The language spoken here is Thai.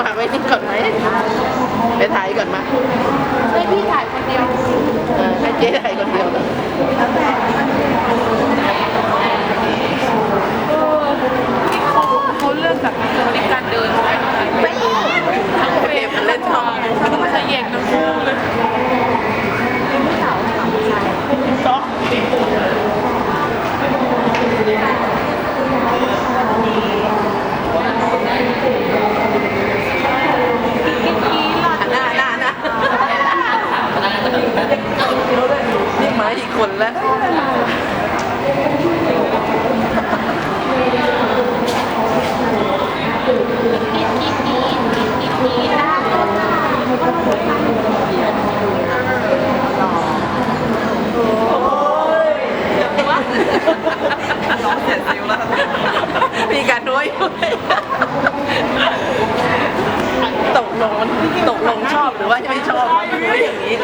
มาไว้นี่ก่อนไหมไปถ่ายก่อนมาให้พี่ถ่ายคนเดียวเออให้เจ๊ถ่ายคนเดียวเลยเขาเลือกจากในการเดินไปไปทั้งเฟรม มันเล่นช่อง ต้องใช้แยกทั้งคู่เลย ก็หน้าหน้าหน้านี่มา อีกคนแล้วน้องเสียซิวแล้ว มีการด้วยตกลงมันตกลงชอบหรือว่าไม่ชอบอย่างนี้